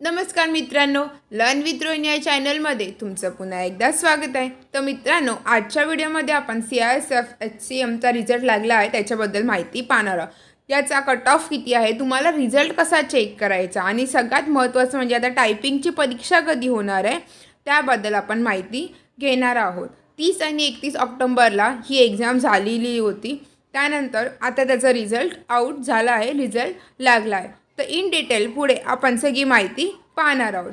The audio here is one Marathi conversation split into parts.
नमस्कार मित्रांनो लर्न विथ रोहिणी या चॅनलमध्ये तुमचं पुन्हा एकदा स्वागत आहे. तर मित्रांनो आजच्या व्हिडिओमध्ये आपण C I S F H C एमचा रिझल्ट लागला आहे त्याच्याबद्दल माहिती पाहणार आहोत. याचा कट ऑफ किती आहे तुम्हाला रिझल्ट कसा चेक करायचा आणि सगळ्यात महत्त्वाचं म्हणजे आता टायपिंगची परीक्षा कधी होणार आहे त्याबद्दल आपण माहिती घेणार आहोत. तीस आणि एकतीस ऑक्टोंबरला ही एक्झाम झालेली होती त्यानंतर आता त्याचा रिझल्ट आऊट झाला आहे रिझल्ट लागला आहे. तर इन डिटेल पुढे आपण सगळी माहिती पाहणार आहोत.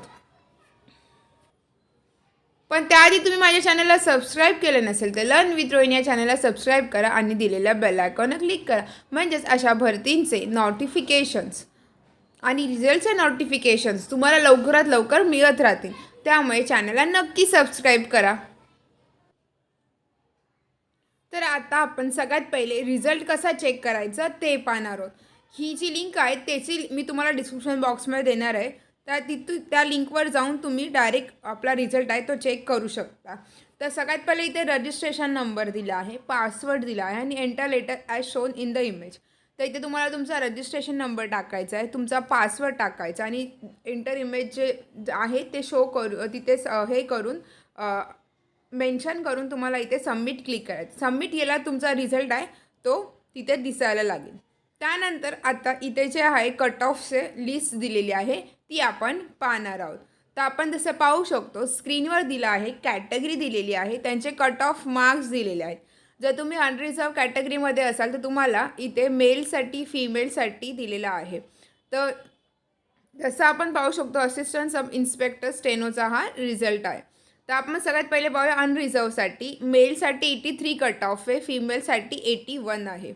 पण त्याआधी तुम्ही माझ्या चॅनलला सबस्क्राईब केलं नसेल तर लर्न विथ रोहिणी या चॅनलला सबस्क्राईब करा आणि दिलेल्या बेल क्लिक करा. म्हणजेच अशा भरतींचे नोटिफिकेशन्स आणि रिझल्टचे नोटिफिकेशन्स तुम्हाला लवकरात लवकर मिळत राहतील. त्यामुळे चॅनलला नक्की सबस्क्राईब करा. तर आता आपण सगळ्यात पहिले रिझल्ट कसा चेक करायचा ते पाहणार आहोत. ही जी लिंक आहे त्याची मी तुम्हाला डिस्क्रिप्शन बॉक्समध्ये देणार आहे. त्या तिथून त्या लिंकवर जाऊन तुम्ही डायरेक्ट आपला रिझल्ट आहे तो चेक करू शकता. तर सगळ्यात पहिले इथे रजिस्ट्रेशन नंबर दिला आहे पासवर्ड दिला आहे आणि enter letter as shown in the image तर इथे तुम्हाला तुमचा रजिस्ट्रेशन नंबर टाकायचा आहे तुमचा पासवर्ड टाकायचा आणि एंटर इमेज जे आहे ते शो करू तिथे स- हे करून मेन्शन करून तुम्हाला इथे सबमिट क्लिक करायचं. सबमिट केला तुमचा रिझल्ट आहे तो तिथे दिसायला लागेल. त्यानंतर आता इथे जे आहे कट ऑफचे लिस्ट दिलेली आहे ती आपण पाहणार आहोत. तर आपण जसं पाहू शकतो स्क्रीनवर दिलं आहे कॅटेगरी दिलेली आहे त्यांचे कट ऑफ मार्क्स दिलेले आहेत. जर तुम्ही अनरिझर्व कॅटेगरीमध्ये असाल तर तुम्हाला इथे मेलसाठी फिमेलसाठी दिलेला आहे. तर जसं आपण पाहू शकतो असिस्टंट सब इन्स्पेक्टर स्टेनोचा हा रिझल्ट आहे. तर आपण सगळ्यात पहिले पाहूया अनरिझर्वसाठी मेलसाठी एटी थ्री कट ऑफ आहे फिमेलसाठी एटी वन आहे.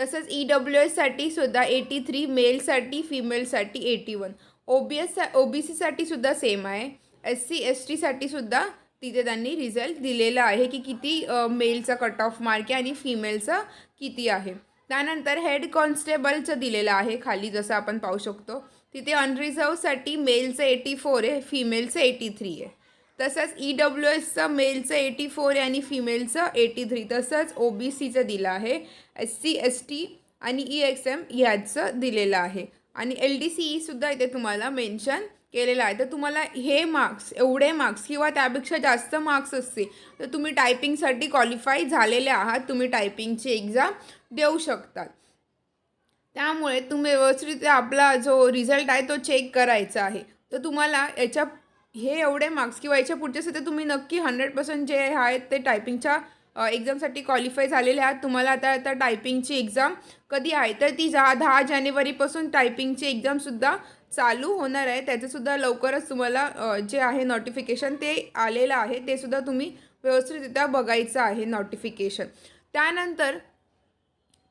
तसंच ई डब्ल्यू एससाठी सुद्धा एटी थ्री मेलसाठी फिमेलसाठी eighty one O B S O B सीसाठी सुद्धा सेम आहे. एस सी एस टीसाठी सुद्धा तिथे त्यांनी रिझल्ट दिलेला आहे की किती मेलचा कट ऑफ मार्क आहे आणि फिमेलचा किती आहे. त्यानंतर हेड कॉन्स्टेबलचं दिलेलं आहे खाली जसं आपण पाहू शकतो. तिथे अनरिझर्वसाठी मेलचं एटी फोर आहे फिमेलचं एटी थ्री आहे. तसंच ई डब्ल्यू एसचं मेलचं एटी फोर आहे आणि फिमेलचं एटी थ्री तसंच ओ बी सीचं दिलं आहे एस सी एस टी आणि ई एक्स एम ह्याचं दिलेलं आहे. आणि एल डी सी ईसुद्धा इथे तुम्हाला मेन्शन केलेलं आहे. तर तुम्हाला हे मार्क्स एवढे मार्क्स किंवा त्यापेक्षा जास्त मार्क्स असतील तर तुम्ही टायपिंगसाठी क्वालिफाय झालेले आहात. तुम्ही टायपिंगची एक्झाम देऊ शकतात. त्यामुळे तुम्ही व्यवस्थित आपला जो रिझल्ट आहे तो चेक करायचा आहे. तर तुम्हाला याच्या हे एवढे मार्क्स किंवा याच्या पुढच्या सध्या तुम्ही नक्की हंड्रेड पर्सेंट जे आहेत ते टायपिंगच्या एक्झामसाठी क्वालिफाय झालेले आहात. तुम्हाला आता आता टायपिंगची एक्झाम कधी आहे? तर ती जा दहा जानेवारीपासून टायपिंगची एक्झामसुद्धा चालू होणार आहे. त्याचंसुद्धा लवकरच तुम्हाला जे आहे नोटिफिकेशन ते आलेलं आहे. ते सुद्धा तुम्ही व्यवस्थितरित्या बघायचं आहे नोटिफिकेशन त्यानंतर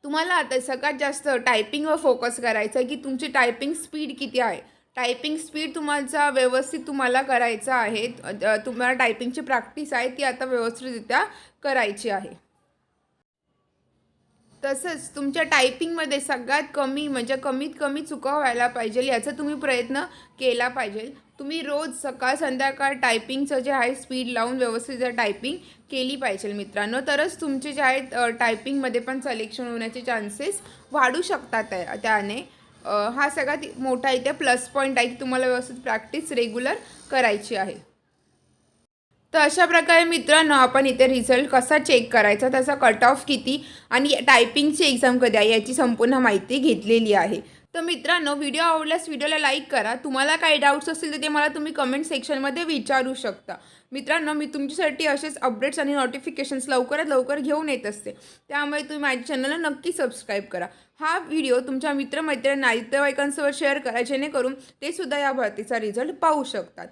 तुम्हाला आता सगळ्यात जास्त टायपिंगवर फोकस करायचं आहे की तुमची टायपिंग स्पीड किती आहे? टायपिंग स्पीड तुम्हाला व्यवस्थित तुम्हाला करायचा आहे. तुम्हाला टायपिंगची प्रॅक्टिस आहे ती आता व्यवस्थितरित्या करायची आहे. तसंच तुमच्या टायपिंगमध्ये सगळ्यात कमी म्हणजे कमीत कमी चुका व्हायला पाहिजे याचा तुम्ही प्रयत्न केला पाहिजे. तुम्ही रोज सकाळ संध्याकाळ टायपिंगचं जे आहे स्पीड लावून व्यवस्थित टायपिंग केली पाहिजे मित्रांनो तरच तुमचे जे आहेत टायपिंगमध्ये पण सिलेक्शन होण्याचे चान्सेस वाढू शकतात त्या- त्याने. हा सगळ्यात मोठा इथे प्लस पॉईंट आहे की तुम्हाला व्यवस्थित प्रॅक्टिस रेग्युलर करायची आहे. तर अशा प्रकारे मित्रांनो आपण इथे रिझल्ट कसा चेक करायचा त्याचा कट ऑफ किती आणि टायपिंगची एक्झाम कधी आहे याची संपूर्ण माहिती घेतलेली आहे. तर मित्रांनो व्हिडिओ आवडल्यास व्हिडिओला लाईक करा. तुम्हाला काही डाऊट्स असतील तर ते मला तुम्ही कमेंट सेक्शनमध्ये विचारू शकता. मित्रांनो मी तुमच्यासाठी असेच अपडेट्स आणि नोटिफिकेशन्स लवकरात लवकर घेऊन येत असते. त्यामुळे तुम्ही माझ्या चॅनलला नक्की सबस्क्राईब करा. हा व्हिडिओ तुमच्या मित्रमैत्रिणी नातेवाईकांसोबत शेअर करा जेणेकरून ते सुद्धा या भरतीचा रिझल्ट पाहू शकतात.